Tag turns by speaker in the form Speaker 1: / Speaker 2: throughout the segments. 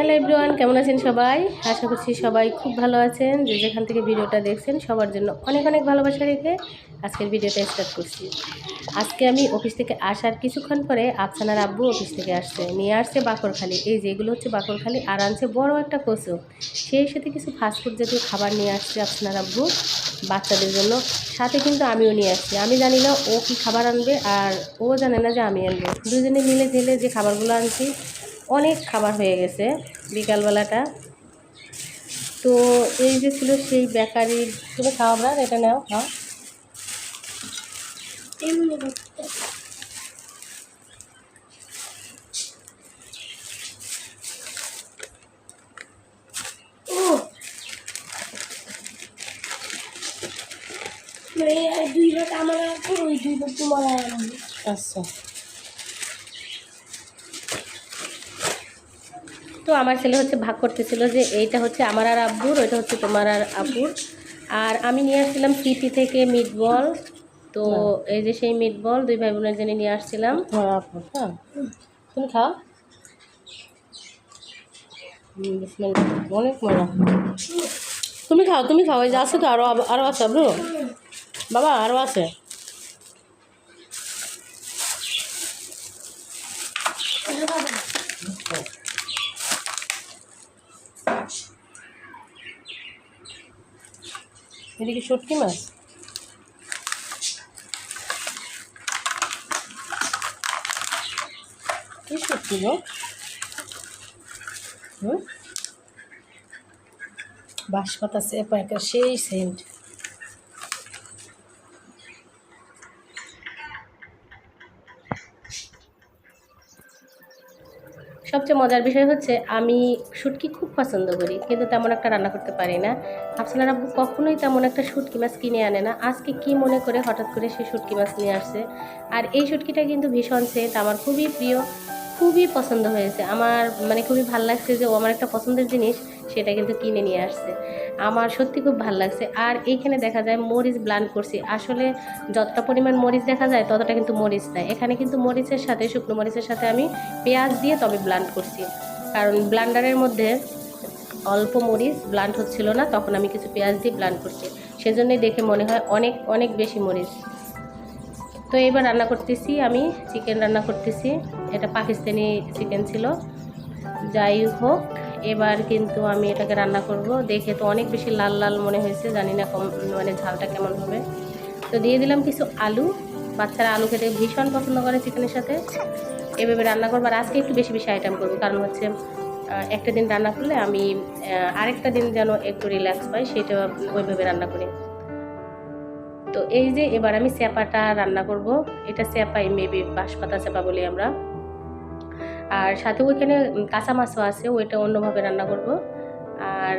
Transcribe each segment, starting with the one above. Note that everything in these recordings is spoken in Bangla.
Speaker 1: হ্যালো এভরিওয়ান কেমন আছেন সবাই? আশা করছি সবাই খুব ভালো আছেন। যে যেখান থেকে ভিডিওটা দেখছেন, সবার জন্য অনেক অনেক ভালোবাসা রেখে আজকের ভিডিওটা স্টার্ট করছি। আজকে আমি অফিস থেকে আসার কিছুক্ষণ পরে আফসানার আব্বু অফিস থেকে আসছে। নিয়ে আসছে বাকরখালি। এই যেগুলো হচ্ছে বাকরখালি আর আনছে বড় একটা কচু। সেই সাথে কিছু ফাস্টফুড জাতীয় খাবার নিয়ে আসছে আফসানার আব্বু। বাচ্চাদের জন্য। সাথে কিন্তু আমিও নিয়ে আসছি। আমি জানি না ও কি খাবার আনবে আর ও জানে না যে আমি আনব। দুজনে মিলে ঢেলে যে খাবারগুলো আনছি অনেক খাবার হয়ে গেছে বিকালবেলাটা। তো এই যে ছিল সেই বেকারি তুমি খাও আমরা এটা নাও খাও।
Speaker 2: দুই ভাগ আমার ওই দুই ভাগ তোমার আর
Speaker 1: আচ্ছা। তো আমার ছেলে হচ্ছে ভাগ করতেছিল যে এইটা হচ্ছে আমার আর আব্বুর ওইটা হচ্ছে তোমার আর আব্বুর আর আমি নিয়ে আসছিলাম সিটি থেকে মিট বল তো এই যে সেই মিট বল দুই ভাই বোনের জন্য নিয়ে আসছিলাম। আব্বুর হ্যাঁ। তুমি খাও। অনেক মজা। তুমি খাও তুমি খাও। এই যে আছে তো আরও আরও আছে আব্বু। বাবা আরও আছে। এটা কি শুটকি মাছ? কি শুটকি গো? হুম? বাঁশপাতা চেপা একটা সেই সেন্ট। সবচেয়ে মজার বিষয় হচ্ছে আমি শুটকি খুব পছন্দ করি, কিন্তু তেমন একটা রান্না করতে পারি না। আফসানার কখনোই তেমন একটা শুটকি মাছ কিনে আনে না। আজকে কি মনে করে হঠাৎ করে সে শুটকি মাছ নিয়ে আসছে? আর এই শুটকিটা কিন্তু ভীষণ সেট আমার খুবই প্রিয়, খুবই পছন্দ হয়েছে। আমার মানে খুবই ভালো লাগছে যে ও আমার একটা পছন্দের জিনিস। সেটা কিন্তু কিনে নিয়ে আসছে। আমার সত্যি খুব ভালো লাগছে। আর এইখানে দেখা যায় মরিচ ব্লান্ড করছি। আসলে যতটা পরিমাণ মরিচ দেখা যায়, ততটা কিন্তু মরিচ দেয় এখানে কিন্তু মরিচের সাথে, শুকনো মরিচের সাথে আমি পেঁয়াজ দিয়ে তবে ব্লান্ড করছি। কারণ ব্লান্ডারের মধ্যে অল্প মরিচ ব্লান্ড হচ্ছিল না, তখন আমি কিছু পেঁয়াজ দিয়ে ব্লান্ড করছি। সেজন্যই দেখে মনে হয় অনেক অনেক বেশি মরিচ। তো এবার রান্না করতেছি আমি চিকেন রান্না করতেছি। এটা পাকিস্তানি চিকেন ছিল। যাই হোক। এবার কিন্তু আমি এটাকে রান্না করব। দেখে তো অনেক বেশি লাল লাল মনে হয়েছে, জানি না কম মানে ঝালটা কেমন হবে। তো দিয়ে দিলাম কিছু আলু। বাচ্চারা আলু খেতে ভীষণ পছন্দ করে চিকেনের সাথে। এভাবে রান্না করব। আর আজকে একটু বেশি বেশি আইটেম করব। কারণ হচ্ছে একটা দিন রান্না করলে আমি আরেকটা দিন যেন একটু রিল্যাক্স পাই, সেটা ওইভাবে রান্না করি। তো এই যে এবার আমি স্যাপাটা রান্না করব। এটা স্যাপাই মেবি বাঁশপাতা স্যাপা বলি আমরা। আর সাথে ওইখানে কাঁচা মাছও আছে, ওইটা অন্যভাবে রান্না করব। আর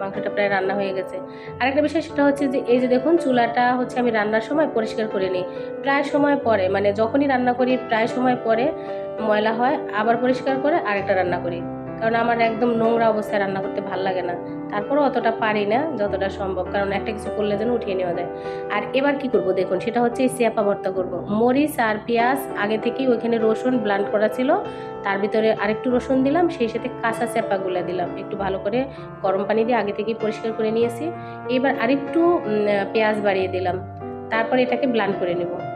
Speaker 1: মাংসটা প্রায় রান্না হয়ে গেছে। আরেকটা বিষয় সেটা হচ্ছে যে, এই যে দেখুন চুলাটা হচ্ছে আমি রান্নার সময় পরিষ্কার করে নিই। প্রায় সময় পরে মানে যখনই রান্না করি, প্রায় সময় পরে ময়লা হয়, আবার পরিষ্কার করে আরেকটা রান্না করি। কারণ আমার একদম নোংরা অবস্থায় রান্না করতে ভালো লাগে না। তারপরও অতটা পারি না, যতটা সম্ভব। কারণ একটা কিছু করলে যেন উঠিয়ে নেওয়া যায়। আর এবার কি করব দেখুন, সেটা হচ্ছে এই চেপা ভর্তা করব। মরিচ আর পেঁয়াজ, আগে থেকেই ওইখানে রসুন ব্লান্ড করা ছিল। তার ভিতরে আরেকটু রসুন দিলাম, সেই সাথে কাঁচা চেপাগুলো দিলাম। একটু ভালো করে গরম পানি দিয়ে আগে থেকেই পরিষ্কার করে নিয়েছি। এবার আরেকটু পেঁয়াজ বাড়িয়ে দিলাম। তারপর এটাকে ব্লান্ড করে নেব।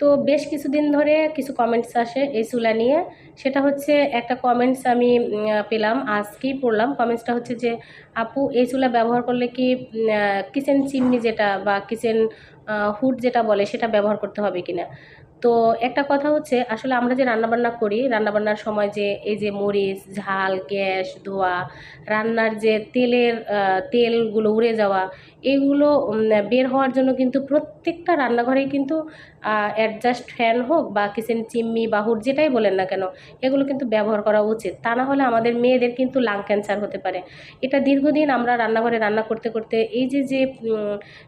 Speaker 1: তো বেশ কিছুদিন ধরে কিছু কমেন্টস আসে এই চুলা নিয়ে। সেটা হচ্ছে একটা কমেন্টস আমি পেলাম, আজকেই পড়লাম। কমেন্টসটা হচ্ছে যে, আপু, এই চুলা ব্যবহার করলে কি কিচেন চিমনি যেটা বা কিচেন হুড যেটা বলে সেটা ব্যবহার করতে হবে কিনা? তো একটা কথা হচ্ছে আসলে আমরা যে রান্নাবান্না করি রান্নাবান্নার সময় যে এই যে মরিচ ঝাল গ্যাস ধোয়া রান্নার যে তেলের তেলগুলো উড়ে যাওয়া এগুলো বের হওয়ার জন্য কিন্তু প্রত্যেকটা রান্নাঘরেই কিন্তু অ্যাডজাস্ট ফ্যান হোক বা কিচেন চিম্মি বা হুড যেটাই বলেন না কেন এগুলো কিন্তু ব্যবহার করা উচিত। তা না হলে আমাদের মেয়েদের কিন্তু লাং ক্যান্সার হতে পারে। এটা দীর্ঘদিন আমরা রান্নাঘরে রান্না করতে করতে এই যে যে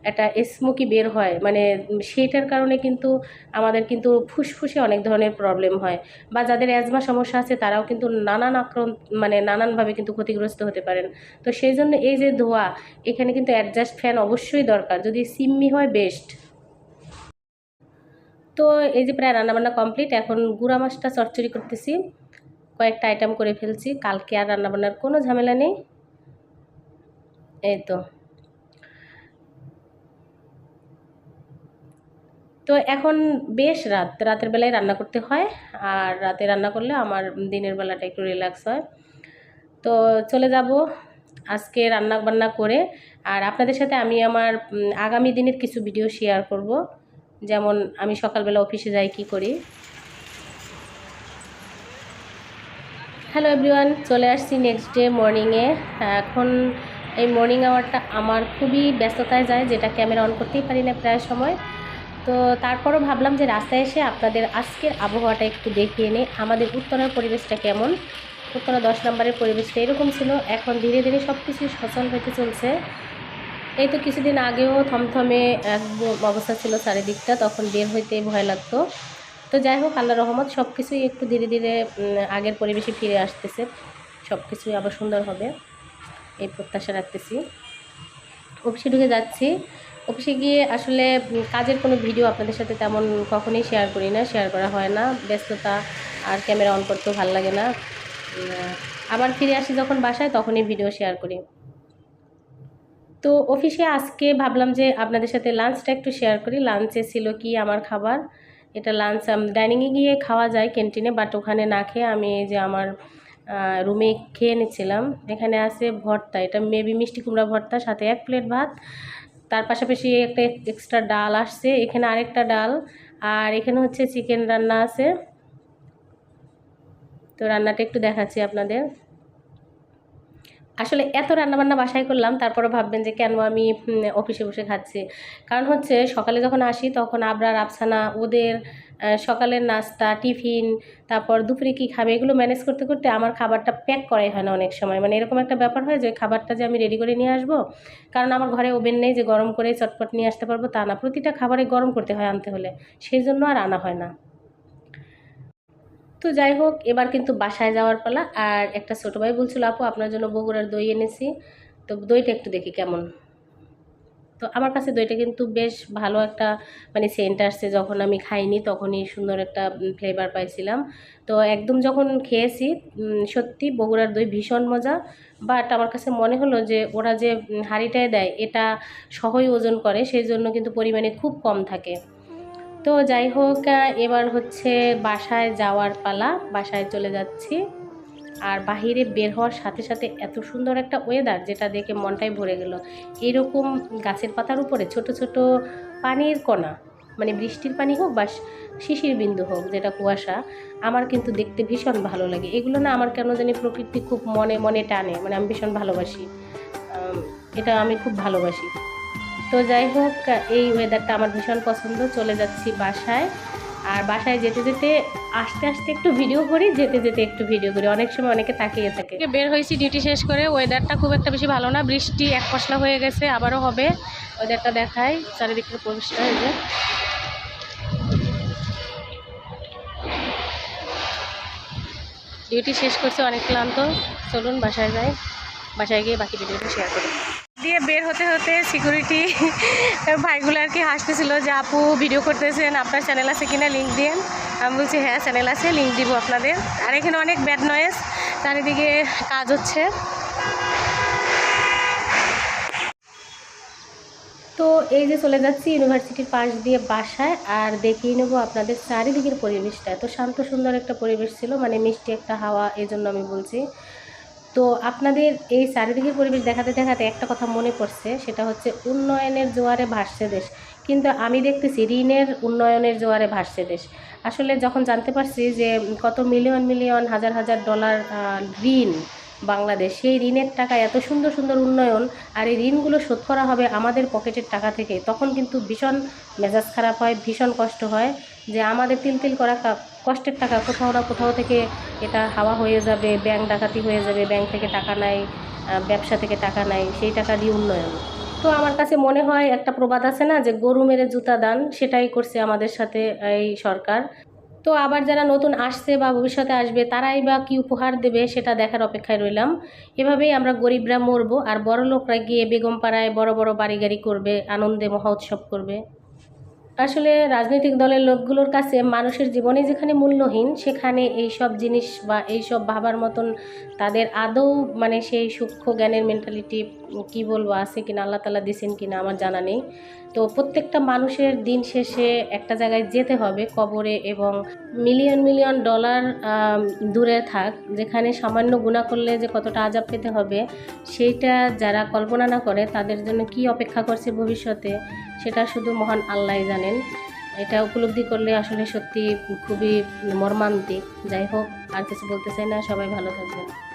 Speaker 1: একটা স্মোকি বের হয় মানে উম, সেইটার কারণে কিন্তু আমাদের কিন্তু ফুসফুসে অনেক ধরনের প্রবলেম হয় বা যাদের অ্যাজমা সমস্যা আছে তারাও কিন্তু নানান আক্রমণ মানে নানানভাবে কিন্তু ক্ষতিগ্রস্ত হতে পারেন। তো সেই জন্য এই যে ধোয়া, এখানে কিন্তু অ্যাডজাস্ট ফ্যান অবশ্যই দরকার। যদি সিম্মি হয় বেস্ট তো এই যে প্রায় রান্নাবান্না কমপ্লিট এখন গুঁড়া মাছটা চচ্চড়ি করতেছি। কয়েকটা আইটেম করে ফেলছি। কালকে আর রান্নাবান্নার কোনো ঝামেলা নেই। এই তো। তো এখন বেশ রাত, রাতের বেলায় রান্না করতে হয় আর রাতে রান্না করলে আমার দিনের বেলাটা একটু রিল্যাক্স হয়। তো চলে যাব আজকে রান্না বান্না করে আর আপনাদের সাথে আমি আমার আগামী দিনের কিছু ভিডিও শেয়ার করব। যেমন আমি সকালবেলা অফিসে যাই কি করি। হ্যালো এভরিওয়ান চলে আসছি নেক্সট ডে মর্নিংয়ে এখন এই মর্নিং আওয়ারটা আমার খুবই ব্যস্ততায় যায়, যেটা ক্যামেরা অন করতেই পারি না প্রায় সময়। তো তারপরও ভাবলাম যে রাস্তায় এসে আপনাদের আজকের আবহাওয়াটা একটু দেখিয়ে নিই। আমাদের উত্তরার পরিবেশটা কেমন? উত্তরা দশ নম্বরের পরিবেশটা এরকম ছিল। এখন ধীরে ধীরে সব কিছু সচল হতে চলছে। এই তো কিছুদিন আগেও থমথমে একদম অবস্থা ছিল চারিদিকটা, তখন বের হইতে ভয় লাগতো। তো যাই হোক আল্লাহ রহমত সব কিছুই একটু ধীরে ধীরে আগের পরিবেশে ফিরে আসতেছে। সব কিছুই আবার সুন্দর হবে। এই প্রত্যাশা রাখতেছি। অফিসে ঢুকে যাচ্ছি। অফিসে গিয়ে আসলে কাজের কোনো ভিডিও আপনাদের সাথে তেমন কখনোই শেয়ার করি না শেয়ার করা হয় না। ব্যস্ততা আর ক্যামেরা অন করতেও ভালো লাগে না। আবার ফিরে আসি যখন বাসায়, তখনই ভিডিও শেয়ার করি। তো অফিসে আজকে ভাবলাম যে আপনাদের সাথে লাঞ্চটা একটু শেয়ার করি। লাঞ্চে ছিল কি, আমার খাবার। এটা লাঞ্চ ডাইনিংয়ে গিয়ে খাওয়া যায় ক্যান্টিনে বাট ওখানে না খেয়ে আমি যে আমার রুমে খেয়ে নিচ্ছিলাম। এখানে আছে ভর্তা, এটা মেবি মিষ্টি কুমড়া ভর্তা, সাথে এক প্লেট ভাত তার পাশাপাশি একটা এক্সট্রা ডাল আসছে, এখানে আরেকটা ডাল, আর এখানে হচ্ছে চিকেন রান্না আছে। তো রান্নাটা একটু দেখাচ্ছি আপনাদের। আসলে এত রান্নাবান্না বাসায় করলাম তারপরে ভাববেন যে কেন আমি অফিসে বসে খাচ্ছি। কারণ হচ্ছে সকালে যখন আসি তখন আবরার, আফসানা, ওদের সকালের নাস্তা, টিফিন, তারপর দুপুরে কী খাবে, এগুলো ম্যানেজ করতে করতে আমার খাবারটা প্যাক করাই হয় না অনেক সময়। মানে এরকম একটা ব্যাপার হয় যে খাবারটা যে আমি রেডি করে নিয়ে আসব, কারণ আমার ঘরে ওভেন নেই যে গরম করে চটপট নিয়ে আসতে পারব তা না। প্রতিটা খাবারে গরম করতে হয় আনতে হলে, সেই জন্য আর আনা হয় না। তো যাই হোক, এবার কিন্তু বাসায় যাওয়ার পালা। আর একটা ছোটো ভাই বলছিল, আপু, আপনার জন্য বগুড়ার দই এনেছি। তো দইটা একটু দেখি কেমন? তো আমার কাছে দইটা কিন্তু বেশ ভালো একটা মানে সেন্ট আসছে। যখন আমি খাইনি তখনই সুন্দর একটা ফ্লেভার পাইছিলাম। তো একদম যখন খেয়েছি সত্যি বগুড়ার দই ভীষণ মজা। বাট আমার কাছে মনে হলো যে, ওরা যে হাঁড়িটায় দেয়, এটা সহই ওজন করে, সেই জন্য কিন্তু পরিমাণে খুব কম থাকে। তো যাই হোক এবার হচ্ছে বাসায় যাওয়ার পালা, বাসায় চলে যাচ্ছি। আর বাহিরে বের হওয়ার সাথে সাথে এত সুন্দর একটা ওয়েদার যেটা দেখে মনটাই ভরে গেল। এরকম গাছের পাতার উপরে ছোট ছোট পানির কণা মানে বৃষ্টির পানি হোক বা শিশির বিন্দু হোক, যেটা কুয়াশা, আমার কিন্তু দেখতে ভীষণ ভালো লাগে। এগুলো না আমার কেন জানি প্রকৃতি খুব মনে মনে টানে মানে আমি ভীষণ ভালোবাসি। এটা আমি খুব ভালোবাসি। তো যাই হোক, এই ওয়েদারটা আমার ভীষণ পছন্দ, চলে যাচ্ছি বাসায়। আর বাসায় যেতে যেতে আস্তে আস্তে একটু ভিডিও করি, যেতে যেতে একটু ভিডিও করি। অনেক সময় অনেকে তাকিয়ে থাকে। বের হয়েছি ডিউটি শেষ করে ওয়েদারটা খুব একটা বেশি ভালো না। বৃষ্টি এক পশলা হয়ে গেছে, আবারও হবে। ওয়েদারটা দেখাই চারিদিকের পরিষ্কার হয়ে যায়। ডিউটি শেষ করছে, অনেক ক্লান্ত। চলুন বাসায় যাই। বাসায় গিয়ে বাকি ভিডিওটা শেয়ার করি। দিয়ে বের হতে হতে সিকিউরিটি ভাইগুলো আর কি হাসতেছিল যে আপু ভিডিও করতেছেন, আপনার চ্যানেল আছে কিনা লিঙ্ক দিন আমি বলছি হ্যাঁ চ্যানেল আছে লিঙ্ক দিব আপনাদের। আর এখানে অনেক ব্যাড নয়েজ চারিদিকে কাজ হচ্ছে। তো এই যে চলে যাচ্ছি ইউনিভার্সিটির পাশ দিয়ে বাসায়, আর দেখিয়ে নেব আপনাদের চারিদিকের পরিবেশটা। এত শান্ত সুন্দর একটা পরিবেশ ছিল মানে মিষ্টি একটা হাওয়া, এই জন্য আমি বলছি। তো আপনাদের এই চারিদিকের পরিবেশ দেখাতে দেখাতে একটা কথা মনে পড়ছে, সেটা হচ্ছে উন্নয়নের জোয়ারে ভাসছে দেশ। কিন্তু আমি দেখতেছি ঋণের উন্নয়নের জোয়ারে ভাসছে দেশ। আসলে যখন জানতে পারছি যে কত মিলিয়ন মিলিয়ন হাজার হাজার ডলার ঋণ বাংলাদেশ, সেই ঋণের টাকা এত সুন্দর সুন্দর উন্নয়ন আর এই ঋণগুলো শোধ করা হবে আমাদের পকেটের টাকা থেকে, তখন কিন্তু ভীষণ মেজাজ খারাপ হয়, ভীষণ কষ্ট হয় যে আমাদের তিল তিল করা কষ্টের টাকা, কোথাও না কোথাও থেকে এটা হাওয়া হয়ে যাবে ব্যাংক ডাকাতি হয়ে যাবে ব্যাংক থেকে টাকা নাই ব্যবসা থেকে টাকা নাই সেই টাকা দিয়ে উন্নয়ন। তো আমার কাছে মনে হয় একটা প্রবাদ আছে না যে, গরু মেরে জুতা দান, সেটাই করছে আমাদের সাথে এই সরকার। তো আবার যারা নতুন আসছে বা ভবিষ্যতে আসবে, তারাই বা কী উপহার দেবে সেটা দেখার অপেক্ষায় রইলাম। এভাবেই আমরা গরিবরা মরবো, আর বড় লোকরা গিয়ে বেগম পাড়ায় বড় বড় বাড়ি গাড়ি করবে, আনন্দে মহা উৎসব করবে। আসলে রাজনৈতিক দলের লোকগুলোর কাছে মানুষের জীবনে যেখানে মূল্যহীন, সেখানে এই সব জিনিস বা এই সব ভাবার মতন তাদের আদৌ মানে সেই সূক্ষ্ম জ্ঞানের মেন্টালিটি কি বলব, আছে কিনা, আল্লাহ তালা দিছেন কিনা আমার জানা নেই। তো প্রত্যেকটা মানুষের দিন শেষে একটা জায়গায় যেতে হবে কবরে এবং মিলিয়ন মিলিয়ন ডলার দূরে থাক, যেখানে সামান্য গুণা করলে যে কতটা আজাব পেতে হবে সেইটা যারা কল্পনা না করে তাদের জন্য কি অপেক্ষা করছে ভবিষ্যতে? সেটা শুধু মহান আল্লাহ জানেন। এটা উপলব্ধি করলে আসলে সত্যি খুবই মর্মান্তিক। যাই হোক, আর কিছু বলতে চাই না, সবাই ভালো থাকবেন।